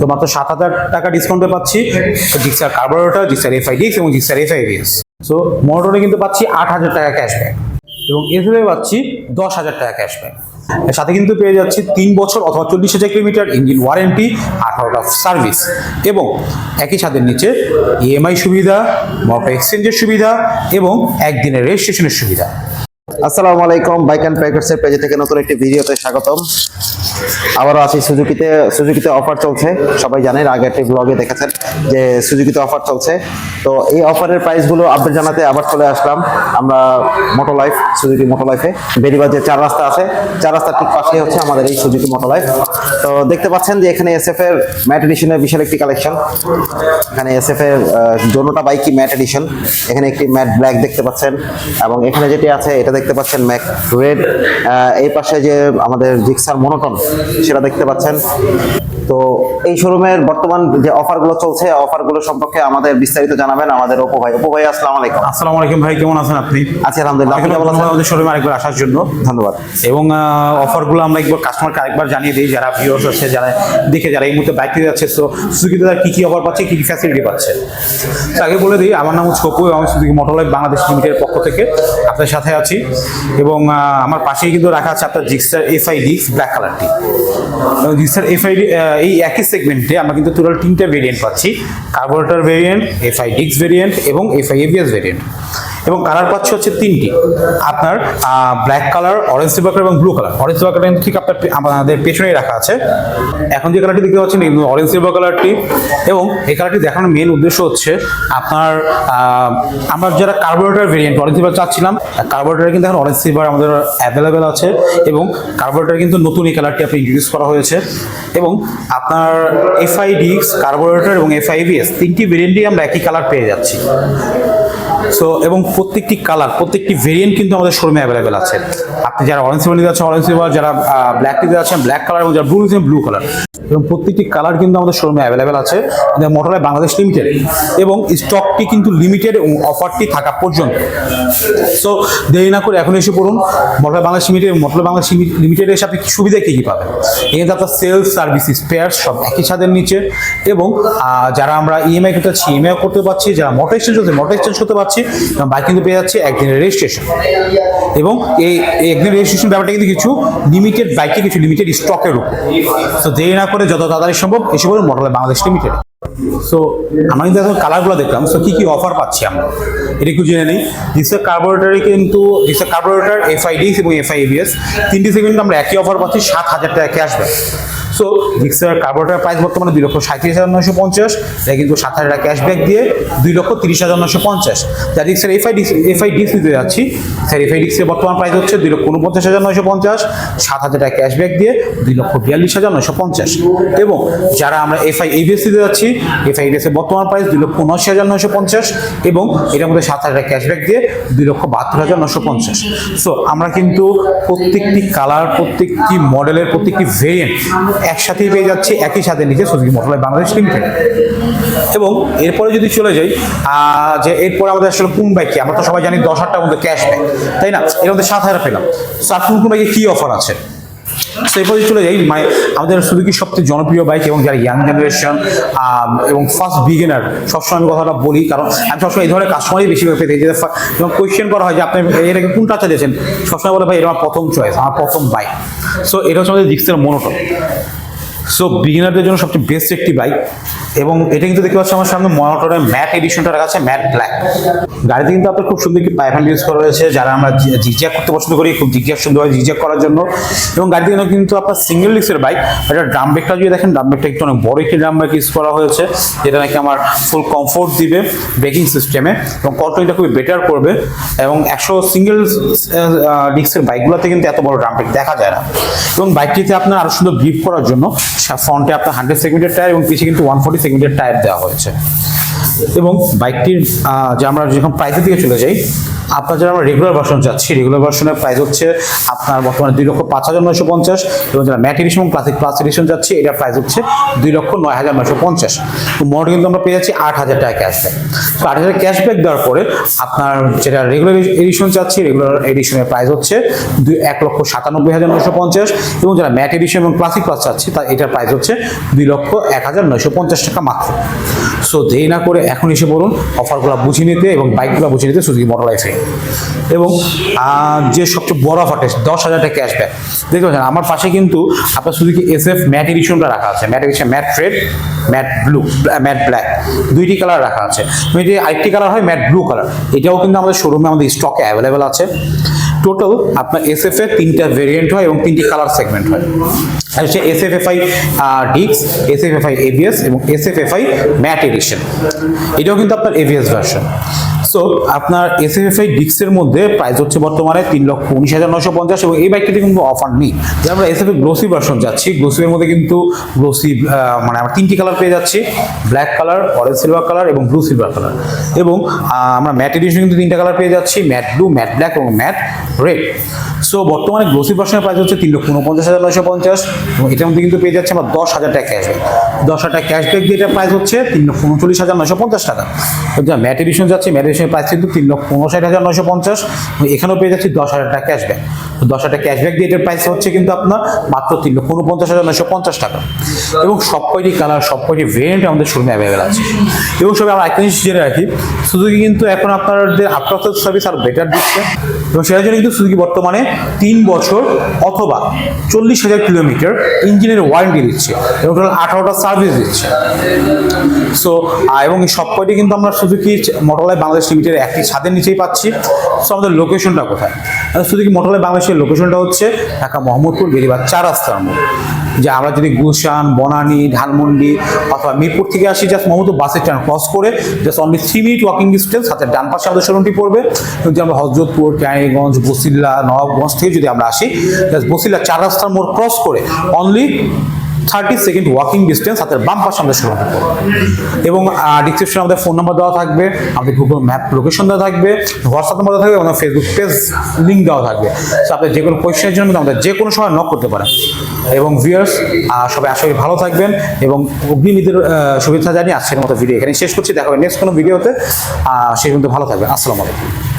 তো মাত্র সাত হাজার টাকা ডিসকাউন্টে পাচ্ছি। জিক্সার কার্বোরেটর জিক্সার এফআই ডিক্স এবং জিক্সার এফআই বিএস সো মোটরে কিন্তু পাচ্ছি আট হাজার টাকা ক্যাশব্যাক এবং এসএফে পাচ্ছি দশ হাজার টাকা ক্যাশব্যাক সাথে কিন্তু পেয়ে যাচ্ছি তিন বছর অথবা চল্লিশ হাজার কিলোমিটার ইঞ্জিন ওয়ারেন্টি আঠারোটা সার্ভিস এবং একই ছাদের নিচে ইএমআই সুবিধা মোটর এক্সচেঞ্জের সুবিধা এবং একদিনের রেজিস্ট্রেশনের সুবিধা। আসসালামু আলাইকুম বাইক অ্যান্ড প্যাকেটসের পেজে থেকে নতুন একটি ভিডিওতে স্বাগতম। আবারও আছি সুজুকিতে সুজুকিতে অফার চলছে। সবাই জানেন, আগে একটি ব্লগে দেখেছেন যে সুজুকিতে অফার চলছে। তো এই অফারের প্রাইসগুলো আপডেট জানাতে আবার চলে আসলাম। আমরা মোটো লাইফ সুজুকি মোটো লাইফে বেরিবাজ যে চার রাস্তা আছে। চার রাস্তার ঠিক পাশে হচ্ছে আমাদের এই সুজুকি মোটো লাইফ তো দেখতে পাচ্ছেন যে এখানে এসএফ এর ম্যাট এডিশনের বিশাল একটি কালেকশন এখানে এসএফ এর দোনোটা বাইকই ম্যাট এডিশন এখানে একটি ম্যাট ব্ল্যাক দেখতে পাচ্ছেন। এবং এখানে যেটি আছে, এটা দেখতে পাচ্ছেন ম্যাক রেড। এই পাশে যে আমাদের জিক্সার মনোটন সেটা দেখতে পাচ্ছেন। তো এই শোরুমের বর্তমান যে অফারগুলো চলছে অফারগুলো সম্পর্কে আমাদের বিস্তারিত জানাবেন আমাদের অপু ভাই। অপু ভাই আসসালামু আলাইকুম। আসসালামু আলাইকুম ভাই কেমন আছেন আপনি? আছি আলহামদুলিল্লাহ। আপনি কেমন আছেন? আমাদের শোরুমে আরেকবার আসার জন্য। ধন্যবাদ। এবং অফারগুলো আমরা একবার কাস্টমারকে আরেকবার জানিয়ে দিই যারা ভিউয়ার্স আছে যারা দেখে যারা এই মুহূর্তে বাইক নিতে যাচ্ছে। তো সুজুকিতে তারা কী কী অফার পাচ্ছে কী কী ফ্যাসিলিটি পাচ্ছে? আগে বলে দিই আমার নাম হচ্ছে কপু এবং সুজুকি মোটরলাইফ বাংলাদেশ লিমিটেডের পক্ষ থেকে। আপনাদের সাথে আছি। এবং আমার পাশেই কিন্তু রাখা আছে আপনার জিক্সার এফআই ডিক্স ব্ল্যাক কালারটি। এবং জিক্সার এফআই এই একই সেগমেন্টে আমরা কিন্তু টোটাল তিনটা ভেরিয়েন্ট পাচ্ছি। কার্বোরেটর ভেরিয়েন্ট এফআই ডিক্স ভেরিয়েন্ট এবং এফআই এবিএস ভেরিয়েন্ট এবং কালার পাচ্ছে হচ্ছে তিনটি। আপনার ব্ল্যাক কালার অরেঞ্জ সিলভার এবং blue colour orange silver colour ঠিক আপনার আমাদের পেছনেই রাখা আছে। এখন যে কালারটি দেখতে পাচ্ছেন অরেঞ্জ সিলভার কালারটি এবং এই কালারটি দেখানোর মেন উদ্দেশ্য হচ্ছে আপনার আমরা যারা কার্বোরেটর ভেরিয়েন্ট অরেঞ্জ সিলভার চাচ্ছিলাম কার্বোরেটরে কিন্তু এখন অরেঞ্জ সিলভার আমাদের অ্যাভেলেবেল আছে। এবং কার্বোরেটরে কিন্তু নতুন এই কালারটি আপনি ইন্ট্রোডিউস করা হয়েছে। এবং আপনার এফআই ডিক্স কার্বোরেটর এবং এফআইভিএস তিনটি ভেরিয়েন্টই আমরা একই কালার পেয়ে যাচ্ছি। সো এবং প্রত্যেকটি কালার প্রত্যেকটি ভেরিয়েন্ট কিন্তু আমাদের শোরুমে অ্যাভেলেবেল আছে। আপনি যারা অরেঞ্জ সিলভার নিতে অরেঞ্জ সিলভার যারা ব্ল্যাক নিতে আছেন ব্ল্যাক কালার এবং যারা ব্লু নিতে ব্লু কালার এবং প্রত্যেকটি কালার কিন্তু আমাদের শোরুমে অ্যাভেলেবেল আছে। আমাদের মোটরলাইফ বাংলাদেশ লিমিটেড এবং স্টকটি কিন্তু লিমিটেড এবং অফারটি থাকা পর্যন্ত। সো দেরি না করে এখন এসে পড়ুন। Motorlife Bangladesh limited Motorlife Bangladesh লিমিটেডে এসে আপনি সুবিধা কী কী পাবেন? এখানে আপনার সেলস সার্ভিস স্পেয়ার সব একই ছাদের নিচে এবং যারা আমরা ইএমআই করতে পারছি ইএমআই করতে পারছি। যারা মোটর এক্সচেঞ্জ করতে মোটর এক্সচেঞ্জ করতে পারছি। এবং বাইক কিন্তু পেয়ে যাচ্ছে একদিনের রেজিস্ট্রেশন এবং এই এই একদিন রেজিস্ট্রেশন ব্যাপারটা কিন্তু কিছু লিমিটেড বাইকে কিছু লিমিটেড স্টকের উপর। তো দেরি না করে যত তাড়াতাড়ি সম্ভব এসে বলুন মডেল বাংলাদেশ লিমিটেড সো আমরা কিন্তু এখন কালারগুলো দেখলাম। সো কী কী অফার পাচ্ছি আমরা? এটা একটু জেনে নিই। ডিসের কার্বোরেটারে কিন্তু ডিসের কার্বোরেটার এফআইডিস এবং এফআইবিএস তিনটি সেগমেন্ট আমরা একই অফার পাচ্ছি, সাত হাজার টাকা ক্যাশব্যাক সো ডিক্সের কার্বোরেটার প্রাইস বর্তমানে দুই লক্ষ সাঁত্রিশ হাজার নশো পঞ্চাশ। এটা কিন্তু সাত হাজার টাকা ক্যাশব্যাক দিয়ে দুই লক্ষ তিরিশ হাজার নশো পঞ্চাশ। যা ডিক্সের এফআই ডিক্স এফআই ডিক্স নিতে যাচ্ছি। স্যার এফআই ডিক্সের বর্তমান প্রাইস হচ্ছে দুই লক্ষ উনপঞ্চাশ হাজার নশো পঞ্চাশ। সাত হাজার টাকা ক্যাশব্যাক দিয়ে দুই লক্ষ বিয়াল্লিশ হাজার নশো পঞ্চাশ। এবং যারা আমরা এফআই এবিএস দিতে যাচ্ছি এফআই এবিএস এর বর্তমান প্রাইস দুই লক্ষ উনআশি হাজার নশো পঞ্চাশ এবং এটার মধ্যে সাত হাজার ক্যাশব্যাক দিয়ে দুই লক্ষ বাহাত্তর হাজার নশো পঞ্চাশ। সো আমরা কিন্তু প্রত্যেকটি কালার প্রত্যেকটি মডেলের প্রত্যেকটি ভেরিয়েন্ট একসাথেই পেয়ে যাচ্ছি, একই সাথে নিচে সুজুকি মোটরলাইফ বাংলাদেশ লিমিটেড এবং এরপরে যদি চলে যাই যে এরপরে আমাদের আসলে কোন বাইক কি? আমরা তো সবাই জানি দশ হাজার টাকার মধ্যে ক্যাশব্যাক তাই না? এর মধ্যে সাত হাজার পেলাম। সো কোন কোন বাইকে কী অফার আছে? তো পথে চলে যাই আমাদের সুজুকি সবচেয়ে জনপ্রিয় বাইক এবং যারা ইয়াং জেনারেশন এবং ফার্স্ট বিগিনার সবসময় আমি কথাটা বলি, কারণ আমি সবসময় এই ধরনের কাস্টমারই বেশি পেতে যখন কোয়েশ্চেন করা হয় যে আপনি এটাকে কোনটা চালিয়েছেন, সবসময় বলে, ভাই, এটা আমার প্রথম চয়েস আমার প্রথম বাইক সো এটা হচ্ছে আমাদের রিক্সের মনোটন সো বিগিনারদের জন্য সবচেয়ে বেস্ট একটি বাইক এবং এটা কিন্তু দেখতে পাচ্ছি আমার সামনে মনোটরের ম্যাট এডিশনটা রাখা আছে, ম্যাট ব্ল্যাক গাড়িতে কিন্তু আপনার খুব সুন্দর একটি হ্যান্ড ইউজ করা হয়েছে, যারা আমরা জিজ্ঞাক করতে পছন্দ করি, খুব জিজ্ঞাক সুন্দরভাবে জিজ্ঞাক করার জন্য। এবং গাড়িতে কিন্তু- আপনার সিঙ্গেল ডিস্কের বাইক এটা ড্রাম ব্রেকটা যদি দেখেন ড্রাম ব্রেকটা একটু অনেক বড় একটি ড্রাম ব্রেক ইউজ করা হয়েছে। যেটা নাকি আমার ফুল কমফোর্ট দিবে ব্রেকিং সিস্টেমে এবং কন্ট্রোলটা খুবই বেটার করবে। এবং একশো সিঙ্গেল ডিস্কের বাইকগুলোতে কিন্তু এত বড় ড্রাম ব্রেক দেখা যায় না। এবং বাইকটিতে আপনার আরও সুন্দর গ্রিপ করার জন্য ফ্রন্টে আপনার হান্ড্রেড সেগমেন্টের টায়ার এবং পিছিয়ে কিন্তু ওয়ান ফোর্টি সেগমেন্টের টায়ার দেওয়া হয়েছে। এবং বাইকটির যে আমরা যখন প্রাইসের দিকে চলে যাই আপনার যারা আমরা রেগুলার ভার্সন চাচ্ছি। রেগুলার ভার্সনের প্রাইস হচ্ছে আপনার বর্তমানে দুই লক্ষ পাঁচ হাজার নয়শো পঞ্চাশ এবং যারা ম্যাট এডিশন এবং ক্লাসিক প্লাস এডিশন যাচ্ছি এটার প্রাইস হচ্ছে দুই লক্ষ নয় হাজার নয়শো পঞ্চাশ। তো মোট কিন্তু আমরা পেয়ে যাচ্ছি আট হাজার টাকা ক্যাশব্যাক তো আট হাজার ক্যাশব্যাক দেওয়ার পরে আপনার যেটা রেগুলার এডিশন চাচ্ছি রেগুলার এডিশনের প্রাইস হচ্ছে দুই, এক লক্ষ সাতানব্বই হাজার নয়শো পঞ্চাশ এবং যারা ম্যাট এডিশন এবং ক্লাসিক প্লাস চাচ্ছি তা এটার প্রাইস হচ্ছে দুই লক্ষ এক হাজার নয়শো পঞ্চাশ টাকা মাত্র। সো দেরি না করে এখন এসে বলুন অফারগুলো বুঝে নিতে এবং বাইকগুলো বুঝে নিতে সুজুকি মোটর লাইফে এবং যে সবচেয়ে বড় অফারটা দশ হাজার টাকা ক্যাশব্যাক দেখতে পাচ্ছেন, আমার পাশে কিন্তু আপনার সুজুকি এস এফ ম্যাট এডিশনটা রাখা আছে। Matte edition matte red matte blue matte black দুইটি কালার রাখা আছে। এটি আরেকটি কালার হয় ম্যাট ব্লু কালার এটাও কিন্তু আমাদের শোরুমে আমাদের স্টকে অ্যাভেলেবেল আছে। টোটাল আপনার এস এফ এর তিনটা ভেরিয়েন্ট হয় এবং তিনটি কালার সেগমেন্ট হয়। আর হচ্ছে এস এফ এফ আই ডিক্স S F F I ABS এবং S F F I matte edition এটাও কিন্তু আপনার এভিএস ভার্সন সো আপনার এস এফ আই ডিক্সের মধ্যে প্রাইস হচ্ছে বর্তমানে তিন লক্ষ উনিশ হাজার নশো পঞ্চাশ এবং এই বাইকটিতে কিন্তু অফার নেই। যে আমরা S F A glossy version যাচ্ছি। গ্লোসির মধ্যে কিন্তু গ্লোসি মানে আমরা তিনটি কালার পেয়ে যাচ্ছি। Black colour orange silver colour এবং ব্লু সিলভার কালার এবং আমরা ম্যাট এডিশন কিন্তু তিনটা কালার পেয়ে যাচ্ছি। ম্যাট ব্লু ম্যাট ব্ল্যাক এবং ম্যাট রেড সো বর্তমানে গ্লোসি ভার্সনের প্রাইস হচ্ছে তিন লক্ষ উনপঞ্চাশ হাজার নয়শো পঞ্চাশ এবং এটার মধ্যে কিন্তু পেয়ে যাচ্ছে আমরা দশ হাজার টাকা ক্যাশব্যাক দশ হাজার টাকা ক্যাশব্যাক দিয়ে এটার প্রাইস হচ্ছে তিন লক্ষ উনচল্লিশ হাজার নয়শো পঞ্চাশ টাকা। ম্যাট এডিশন যাচ্ছে ম্যাট এডিশনের প্রাইস কিন্তু তিন লক্ষ উনষাট হাজার নয়শো পঞ্চাশ। এখানেও পেয়ে যাচ্ছি দশ হাজার টাকা ক্যাশব্যাক তো দশ হাজার ক্যাশব্যাক দিয়ে এটার প্রাইস হচ্ছে কিন্তু আপনার মাত্র তিন লক্ষ উনপঞ্চাশ হাজার নয়শো পঞ্চাশ টাকা। এবং সব কয়টি কালার সব কয়টি ভেরিয়েন্ট আমাদের শোরুমে অ্যাভেলেবেল আছে। এবং সবাই আমরা একটা জিনিস জেনে রাখি সুজুকি কিন্তু এখন আপনাদের আফটার সার্ভিস আর বেটার দিচ্ছে। এবং সেটার জন্য কিন্তু সুজুকি বর্তমানে তিন বছর অথবা চল্লিশ হাজার কিলোমিটার ইঞ্জিনের ওয়ারেন্টি দিচ্ছে। এবং টোটাল আঠারোটা সার্ভিস দিচ্ছে। সো এবং সব কয়টি কিন্তু আমরা সুজুকি মোটরলাই বাংলাদেশ লিমিটেড একটি ছাদের নিচেই পাচ্ছি। সো আমাদের লোকেশনটা কোথায়? শুধু কি মোটরলাই বাংলাদেশের লোকেশনটা হচ্ছে ঢাকা, মোহাম্মদপুর বেরিবার চার রাস্তার মোড় যে আমরা যদি গুলশান, বনানী, ধানমন্ডি অথবা মিরপুর থেকে আসি জাস্ট মোহাম্মদপুর বাসের স্ট্যান্ড ক্রস করে just only three minute walking distance হাতের ডান পাশে আমাদের শোরুমটি পড়বে। যদি আমরা হজরতপুর ক্যানিগঞ্জ বসিল্লা নবাবগঞ্জ থেকে যদি আমরা আসি জাস্ট বসিল্লা চার রাস্তার মোড় ক্রস করে only thirty second walking distance হাতের বাম পাশে আমাদের শোরুম এবং ডিসক্রিপশনে আমাদের ফোন নাম্বার দেওয়া থাকবে, আমাদের গুগল ম্যাপ লোকেশন দেওয়া থাকবে হোয়াটসঅ্যাপ নাম্বার দেওয়া থাকবে এবং ফেসবুক পেজ লিঙ্ক দেওয়া থাকবে। সো আপনি যে কোনো কোয়েশ্চেনের জন্য আমাদের যে কোনো সময় নক করতে পারেন। এবং ভিউয়ার্স সবাই আশা করি ভালো থাকবেন এবং অগ্নিমিদের শুভেচ্ছা জানিয়ে আজকের মতো ভিডিও এখানে শেষ করছি। দেখা হবে নেক্সট কোনো ভিডিওতে সেই পর্যন্ত ভালো থাকবেন। আসসালামু আলাইকুম।